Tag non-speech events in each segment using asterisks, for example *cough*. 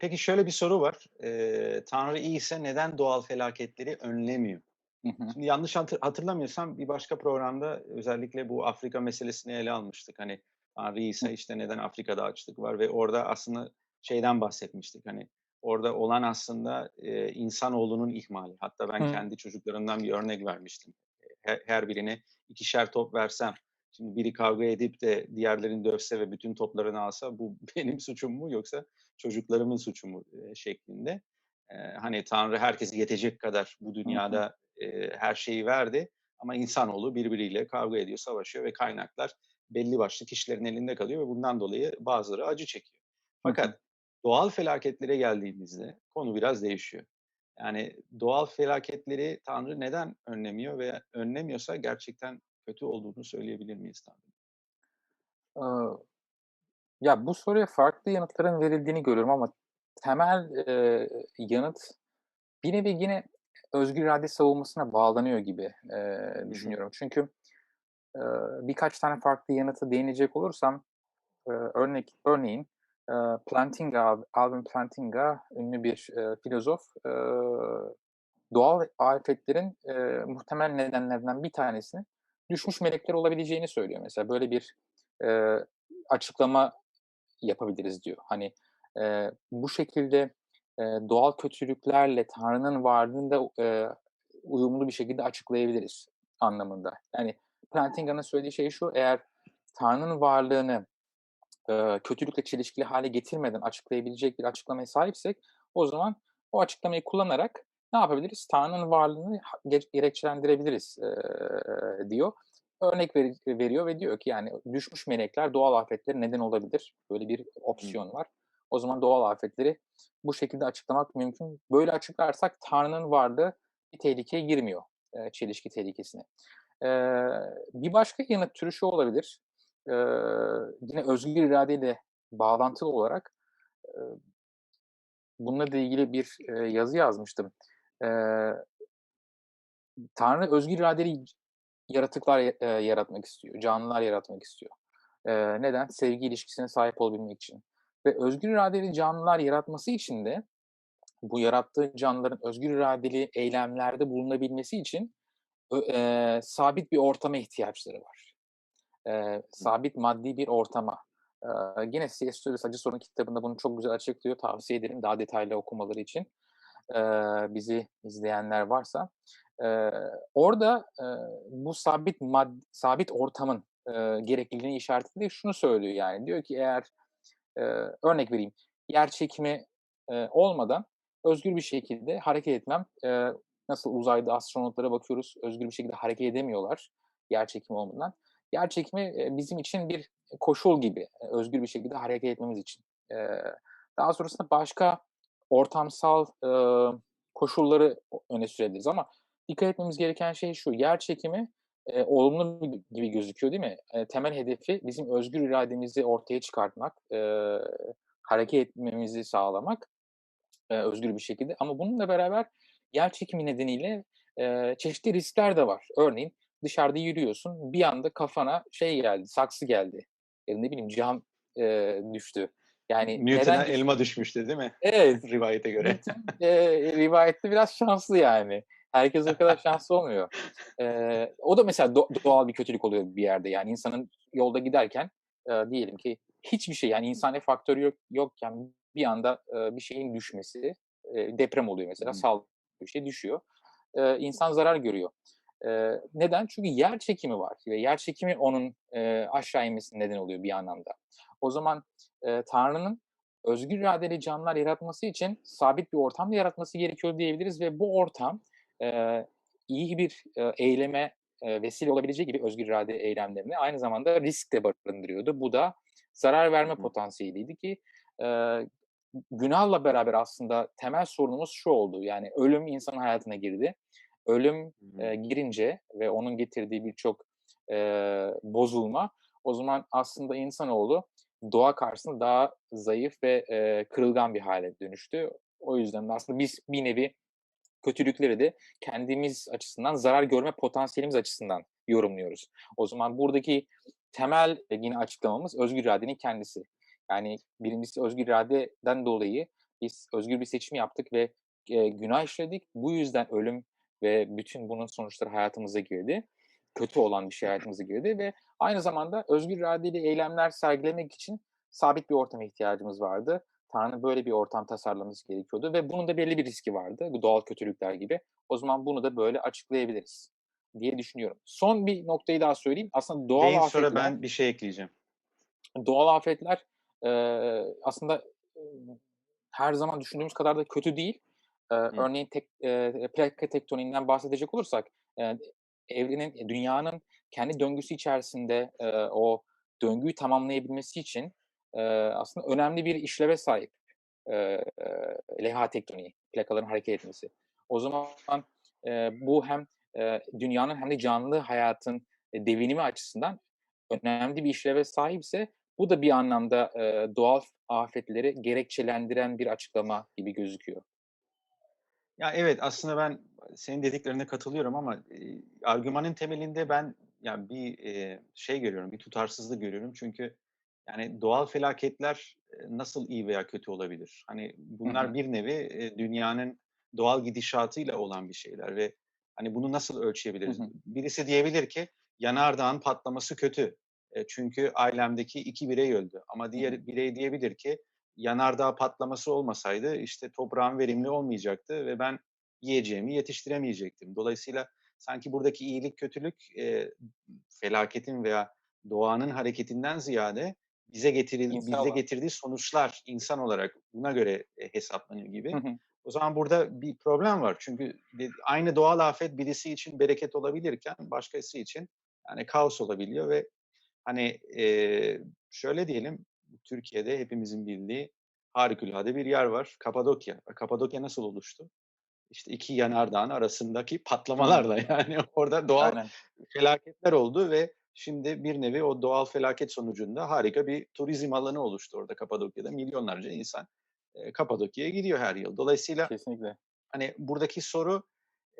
Peki şöyle bir soru var. Eee, Tanrı iyiyse neden doğal felaketleri önlemiyor? Hı hı. Şimdi yanlış hatır hatırlamıyorsam bir başka programda özellikle bu Afrika meselesini ele almıştık. Hani Tanrı iyiyse işte neden Afrika'da açlık var ve orada aslında şeyden bahsetmiştik. Hani orada olan aslında, eee, insanoğlunun ihmali. Hatta ben Hı. kendi çocuklarımdan bir örnek vermiştim. He her birine ikişer top versem, şimdi biri kavga edip de diğerlerini dövse ve bütün toplarını alsa bu *laughs* benim suçum mu yoksa çocuklarımın suçu mu, şeklinde. Hani Tanrı herkese yetecek kadar bu dünyada, her şeyi verdi ama insanoğlu birbiriyle kavga ediyor, savaşıyor ve kaynaklar belli başlı kişilerin elinde kalıyor ve bundan dolayı bazıları acı çekiyor. Fakat doğal felaketlere geldiğimizde konu biraz değişiyor. Yani doğal felaketleri Tanrı neden önlemiyor ve önlemiyorsa gerçekten kötü olduğunu söyleyebilir miyiz? Aaa, ya, bu soruya farklı yanıtların verildiğini görüyorum ama temel, eee, yanıt bir nevi yine özgür irade savunmasına bağlanıyor gibi, hı. düşünüyorum. Çünkü, eee, birkaç tane farklı yanıta değinecek olursam, eee, örnek örneğin, eee, Plantinga, Al Alvin Plantinga ünlü bir, eee, filozof, eee, doğal afetlerin, eee, muhtemel nedenlerinden bir tanesinin düşmüş melekler olabileceğini söylüyor mesela. Böyle bir, eee, açıklama yapabiliriz diyor. Hani, eee, bu şekilde, eee, doğal kötülüklerle Tanrı'nın varlığını da, eee, uyumlu bir şekilde açıklayabiliriz anlamında. Yani Plantinga'nın söylediği şey şu, eğer Tanrı'nın varlığını, eee, kötülükle çelişkili hale getirmeden açıklayabilecek bir açıklamaya sahipsek o zaman o açıklamayı kullanarak ne yapabiliriz? Tanrı'nın varlığını gerekçelendirebiliriz, eee, diyor. Örnek veri veriyor ve diyor ki, yani, düşmüş melekler doğal afetlere neden olabilir. Böyle bir opsiyon var. O zaman doğal afetleri bu şekilde açıklamak mümkün. Böyle açıklarsak Tanrı'nın varlığı bir tehlikeye girmiyor, eee, çelişki tehlikesine. Eee, bir başka yanıt türü şu olabilir. Eee, yine özgür iradeyle bağlantılı olarak, eee, bununla da ilgili bir, eee, yazı yazmıştım. Eee, Tanrı özgür iradeli yaratıklar ya eee, yaratmak istiyor, canlılar yaratmak istiyor. Eee, neden? Sevgi ilişkisine sahip olabilmek için ve özgür iradeli canlılar yaratması için de bu yarattığı canlıların özgür iradeli eylemlerde bulunabilmesi için eee, sabit bir ortama ihtiyaçları var. Eee, sabit maddi bir ortama. Eee, gene C.S. Lewis Acı Sorun kitabında bunu çok güzel açıklıyor. Tavsiye ederim daha detaylı okumaları için, eee, bizi izleyenler varsa. Eee, orada, eee, bu sabit mad sabit ortamın, eee, gerekliliğini işaret ediyor. Şunu söylüyor yani, diyor ki eğer, eee, örnek vereyim, yerçekimi, eee, olmadan özgür bir şekilde hareket etmem, eee, nasıl uzayda astronotlara bakıyoruz, özgür bir şekilde hareket edemiyorlar yerçekimi olmadan. Yerçekimi, eee, bizim için bir koşul gibi, özgür bir şekilde hareket etmemiz için. Daha sonrasında başka ortamsal, ııı, koşulları öne sürebiliriz ama dikkat etmemiz gereken şey şu, yerçekimi, eee, olumlu gibi gözüküyor, değil mi? Eee, temel hedefi bizim özgür irademizi ortaya çıkartmak, eee, hareket etmemizi sağlamak, eee, özgür bir şekilde ama bununla beraber yerçekimi nedeniyle, eee, çeşitli riskler de var. Örneğin dışarıda yürüyorsun, bir anda kafana şey geldi, saksı geldi ya ne bileyim cam, eee, düştü. Yani Newton'a neden elma düşmüştü, değil mi? Evet, *laughs* Rivayete göre. Newton, eee, rivayette biraz şanslı yani. Herkes o kadar şanslı olmuyor. Eee, o da mesela do doğal bir kötülük oluyor bir yerde. Yani insanın yolda giderken, eee, diyelim ki hiçbir şey, yani insani faktörü yok yokken bir anda, eee, bir şeyin düşmesi, eee, deprem oluyor mesela, hı. sallıyorum bir şey düşüyor. Eee, insan zarar görüyor. Eee, neden? Çünkü yerçekimi var ve yerçekimi onun, eee, aşağı inmesine neden oluyor bir anlamda. O zaman, eee, Tanrı'nın özgür iradeli canlılar yaratması için sabit bir ortam da yaratması gerekiyor diyebiliriz ve bu ortam, eee, iyi bir, eee, eyleme, eee, vesile olabileceği gibi özgür irade eylemlerine aynı zamanda risk de barındırıyordu. Bu da zarar verme hı. potansiyeliydi ki, eee, günahla beraber aslında temel sorunumuz şu oldu, yani ölüm insanın hayatına girdi. Ölüm, hı. eee, girince ve onun getirdiği birçok, eee, bozulma, o zaman aslında insanoğlu doğa karşısında daha zayıf ve, eee, kırılgan bir hâle dönüştü. O yüzden de aslında biz bir nevi kötülükleri de kendimiz açısından zarar görme potansiyelimiz açısından yorumluyoruz. O zaman buradaki temel, eee, yine açıklamamız özgür iradenin kendisi. Yani 1'incisi özgür iradeden dolayı Biz özgür bir seçim yaptık ve, eee, günah işledik. Bu yüzden ölüm ve bütün bunun sonuçları hayatımıza girdi. Kötü olan bir şey hayatımıza girdi ve aynı zamanda özgür iradeyle eylemler sergilemek için sabit bir ortama ihtiyacımız vardı. Tanrı böyle bir ortam tasarlaması gerekiyordu ve bunun da belli bir riski vardı, bu doğal kötülükler gibi. O zaman bunu da böyle açıklayabiliriz diye düşünüyorum. Son bir noktayı daha söyleyeyim. Aslında doğal Deyin, afetler sonra ben bir şey ekleyeceğim. Doğal afetler, eee, aslında, ııı, her zaman düşündüğümüz kadar da kötü değil. Hı. örneğin tek eee, plaka tektoniğinden bahsedecek olursak, eee, evrenin, eee, dünyanın kendi döngüsü içerisinde, eee, o döngüyü tamamlayabilmesi için, eee, aslında önemli bir işleve sahip, eee, levha tektoniği, plakaların hareket etmesi. O zaman, eee, bu hem, eee, dünyanın hem de canlı hayatın, eee, devinimi açısından önemli bir işleve sahipse bu da bir anlamda, eee, doğal afetleri gerekçelendiren bir açıklama gibi gözüküyor. Ya, evet, aslında ben senin dediklerine katılıyorum ama, eee, argümanın temelinde ben, ya, bir, eee, şey görüyorum, bir tutarsızlık görüyorum. Çünkü, yani, doğal felaketler, nasıl iyi veya kötü olabilir? Hani, bunlar hı. bir nevi, eee, dünyanın doğal gidişatıyla olan bir şeyler ve, hani, bunu nasıl Hı ölçeyebiliriz? hı. Birisi diyebilir ki yanardağın patlaması kötü. Eee, çünkü ailemdeki 2 birey öldü ama diğer birey diyebilir ki yanardağ patlaması olmasaydı, işte, toprağım verimli olmayacaktı ve ben yiyeceğimi yetiştiremeyecektim. Dolayısıyla sanki buradaki iyilik, kötülük, eee, felaketin veya doğanın hareketinden ziyade bize getiril İnsani bize getirdiği sonuçlar insan olarak buna göre, eee, hesaplanıyor Hı gibi. hı. O zaman burada bir problem var. Çünkü aynı doğal afet birisi için bereket olabilirken başkası için, yani, kaos olabiliyor ve, hani, eee, şöyle diyelim, Türkiye'de hepimizin bildiği harikulade bir yer var, Kapadokya. Kapadokya nasıl oluştu? İşte, 2 yanardağın arasındaki patlamalarla, *laughs* yani, orada doğal Aynen. felaketler oldu ve şimdi bir nevi o doğal felaket sonucunda harika bir turizm alanı oluştu orada Kapadokya'da. Milyonlarca insan, eee, Kapadokya'ya gidiyor her yıl. Dolayısıyla, Kesinlikle. hani, buradaki soru,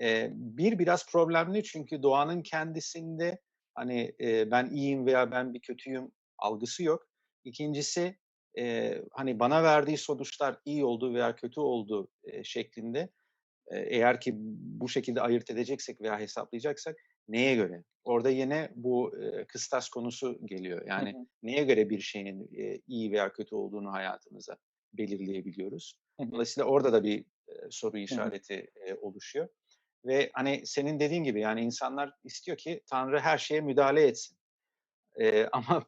eee, bir biraz problemli çünkü doğanın kendisinde, hani, ben iyiyim veya ben bir kötüyüm algısı yok. 2'ncisi, eee, hani, bana verdiği sonuçlar iyi oldu veya kötü oldu, eee, şeklinde, eee, eğer ki bu şekilde ayırt edeceksek veya hesaplayacaksak neye göre? Orada yine bu, eee, kıstas konusu geliyor. Hı Yani, hı. neye göre bir şeyin, eee, iyi veya kötü olduğunu hayatımıza belirleyebiliyoruz? Hı hı. Dolayısıyla orada da bir, eee, soru Hı hı. işareti, eee, oluşuyor ve, hani, senin dediğin gibi, yani, insanlar istiyor ki Tanrı her şeye müdahale etsin. Eee, *laughs* ama,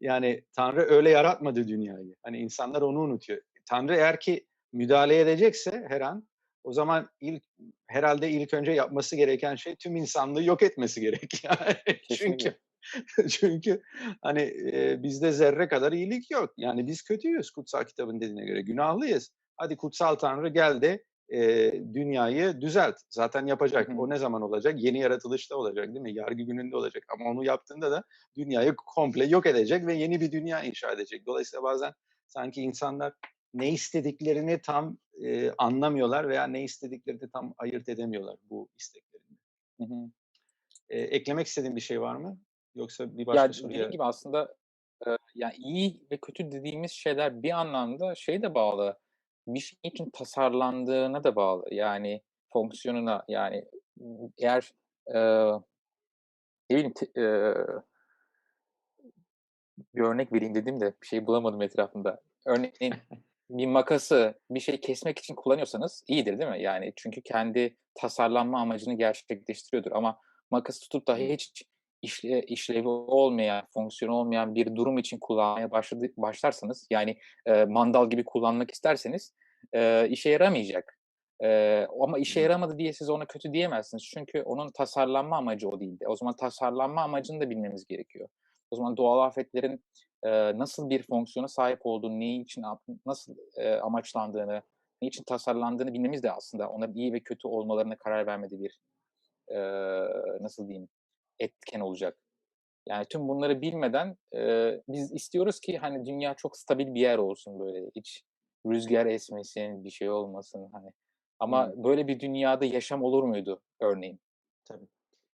yani, Tanrı öyle yaratmadı dünyayı. Hani, insanlar onu unutuyor. Tanrı eğer ki müdahale edecekse her an, o zaman ilk herhâlde ilk önce yapması gereken şey tüm insanlığı yok etmesi gerek, *laughs* yani. Çünkü *laughs* çünkü, hani, eee, bizde zerre kadar iyilik yok. Yani, biz kötüyüz kutsal kitabın dediğine göre, günahlıyız. Hadi kutsal Tanrı gel de, eee, dünyayı düzelt. Zaten yapacak. hı. O ne zaman olacak? Yeni yaratılışta olacak, değil mi? Yargı gününde olacak ama onu yaptığında da dünyayı komple yok edecek ve yeni bir dünya inşa edecek. Dolayısıyla bazen sanki insanlar ne istediklerini tam, eee, anlamıyorlar veya ne istediklerini tam ayırt edemiyorlar bu. Hı hı. Eee, eklemek istediğin bir şey var mı? Yoksa bir başka Ya, soruya gibi aslında, eee, ya, iyi ve kötü dediğimiz şeyler bir anlamda şeye de bağlı, bir şey için tasarlandığına da bağlı. Yani, fonksiyonuna, yani, eğer, eee, ne bileyim, eee bir örnek vereyim dedim de bir şey bulamadım etrafımda. Örneğin bir makası bir şey kesmek için kullanıyorsanız iyidir, değil mi? Yani, çünkü kendi tasarlanma amacını gerçekleştiriyordur ama makası tutup da hiç işle işlevi olmayan, fonksiyonu olmayan bir durum için kullanmaya başladı başlarsanız, yani, eee, mandal gibi kullanmak isterseniz, eee, işe yaramayacak. Eee, ama işe yaramadı diye siz ona kötü diyemezsiniz. Çünkü onun tasarlanma amacı o değildi. O zaman tasarlanma amacını da bilmemiz gerekiyor. O zaman doğal afetlerin, eee, nasıl bir fonksiyona sahip olduğunu, ne için nasıl, eee, amaçlandığını, ne için tasarlandığını bilmemiz de aslında onların iyi ve kötü olmalarına karar vermede bir, eee, nasıl diyeyim, etken olacak. Yani, tüm bunları bilmeden, eee, biz istiyoruz ki, hani, dünya çok stabil bir yer olsun, böyle, hiç rüzgâr esmesin, bir şey olmasın, hani. Ama Hımm. böyle bir dünyada yaşam olur muydu örneğin? Tabii.